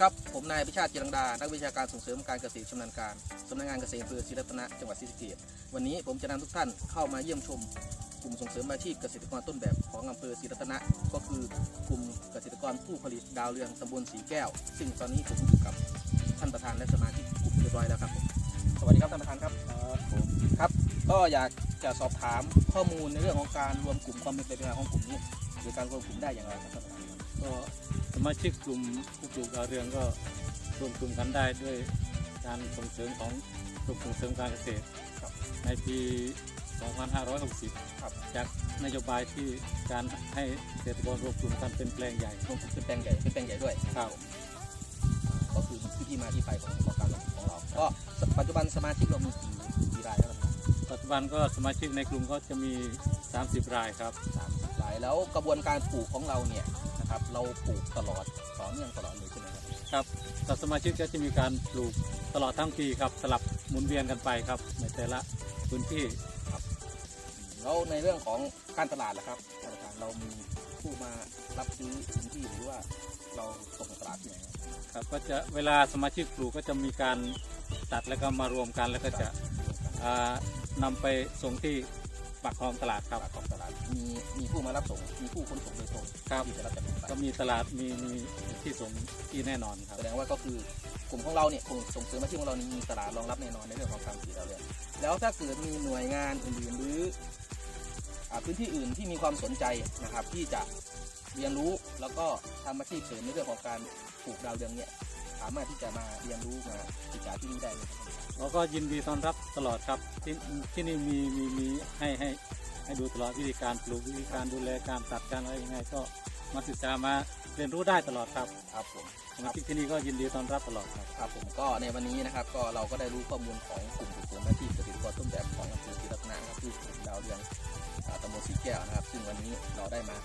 ครับ ผมนายพิชาติจิรังดา นักวิชาการส่งเสริมการเกษตรชำนาญการสำนักงานเกษตรอำเภอศรีรัตนะ จังหวัดศรีสะเกษวันนี้ผมจะนำทุกท่านเข้ามาเยี่ยมชม กลุ่มส่งเสริมอาชีพเกษตรกรต้นแบบของอำเภอศรีรัตนะ ก็คือกลุ่มเกษตรกรผู้ผลิตดาวเรืองตำบลสีแก้ว ซึ่งตอนนี้ผมอยู่กับท่านประธานและสมาชิกกลุ่มเรียบร้อยแล้วครับผมสวัสดีครับท่านประธานครับครับ ก็อยากจะสอบถามข้อมูลในเรื่องของการรวมกลุ่มความเป็นไปเป็นมาของกลุ่มนี้หรือการรวมกลุ่มได้อย่างไรครับท่านประธานก็ สมาชิกกลุ่มผู้ปลูกดาวเรืองก็รวมกลุ่มกันได้ด้วยการส่งเสริมของกรมส่งเสริมการเกษตรครับในปี 2560 ครับจากนโยบายที่การให้เกษตรกรรวมกลุ่มกันเป็นแปลงใหญ่รวมกลุ่มเป็นแปลงใหญ่เป็นแปลงใหญ่ด้วยครับก็คือที่ที่มาที่ไปของของการลงของเรา ก็ปัจจุบันสมาชิกเรามีกี่กี่รายแล้วครับปัจจุบันก็สมาชิกในกลุ่มก็จะมี 30 รายครับสามสิบรายแล้วกระบวนการปลูกของเราเนี่ย นะครับเราปลูกตลอดต่อเนื่องตลอดเลยใช่ไหมครับครับแต่สมาชิกก็จะมีการปลูกตลอดทั้งปีครับสลับหมุนเวียนกันไปครับ ในแต่ละพื้นที่แล้วในเรื่องของการตลาดล่ะครับท่านประธานเรามีผู้มารับซื้อพื้นที่หรือว่าเราส่งตลาดที่ไหนครับครับก็จะเวลาสมาชิกปลูกก็จะมีการตัดแล้วก็มารวมกันแล้วก็จะอ่านำไปส่งที่ ปากคลองตลาดครับตลาดของตลาดมีมีผู้มารับส่งมีผู้ขนส่งโดยตรงครับที่จะรับจากตรงไปก็มีตลาดมีมีที่ส่งที่แน่นอนครับแสดงว่าก็คือกลุ่มของเราเนี่ยกลุ่มส่งเสริมอาชีพของเรานี่มีตลาดรองรับแน่นอนในเรื่องของการผลิตเราเลยแล้วถ้าเกิดมีหน่วยงานอื่นๆหรืออ่าพื้นที่อื่นที่มีความสนใจนะครับ ที่จะเรียนรู้แล้วก็ทำอาชีพเสริมในเรื่องของการปลูกดาวเรืองเนี่ยสามารถที่จะมาเรียนรู้มาศึกษาที่นี่ได้เลยครับ เราก็ยินดีต้อนรับตลอดครับ ที่ที่นี่มีมีมีให้ให้ให้ดูตลอดวิธีการปลูกวิธีการดูแลการตัดการอะไรยังไงก็มาศึกษามาเรียนรู้ได้ตลอดครับครับผมสมาชิกที่นี่ก็ยินดีต้อนรับตลอดครับครับผมก็ในวันนี้นะครับก็เราก็ได้รู้ข้อมูลของกลุ่มส่งเสริมอาชีพเกษตรกรต้นแบบของอำเภอศรีรัตนะนะครับที่กลุ่มดาวเรืองอ่าตำบลสีแก้วนะครับ ซึ่งวันนี้เราได้มา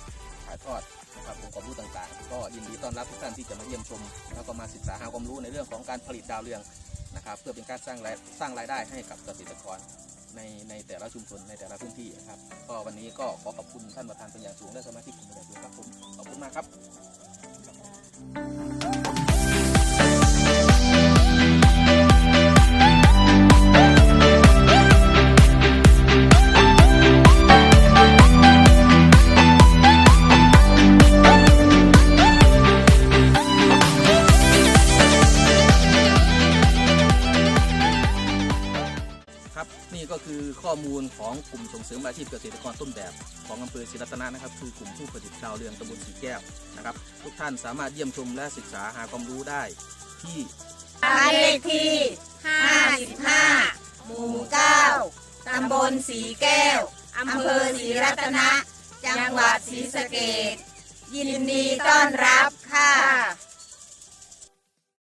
ถ่ายทอดนะครับองค์ความรู้ต่างๆ ก็ยินดีต้อนรับทุกท่านที่จะมาเยี่ยมชม แล้วก็มาศึกษาหาความรู้ในเรื่องของการผลิตดาวเรือง นะครับเพื่อเป็นการสร้างรายสร้างรายได้ให้กับเกษตรกรในในแต่ละชุมชนในแต่ละพื้นที่นะครับก็วันนี้ก็ขอขอบคุณท่านประธานเป็นอย่างสูงและสมาชิกกลุ่มเลยด้วยครับผมขอบคุณมากครับ คือข้อมูลของกลุ่มส่งเสริมอาชีพเกษตรกรต้นแบบ ของอำเภอศรีรัตนะนะครับ คือกลุ่มผู้ผลิตดาวเรืองตำบลสีแก้วนะครับ ทุกท่านสามารถเยี่ยมชมและศึกษาหาความรู้ได้ที่บ้านเลขที่ 55 หมู่ 9 ตำบลสีแก้ว อำเภอศรีรัตนะ จังหวัดศรีสะเกษยินดีต้อนรับค่ะ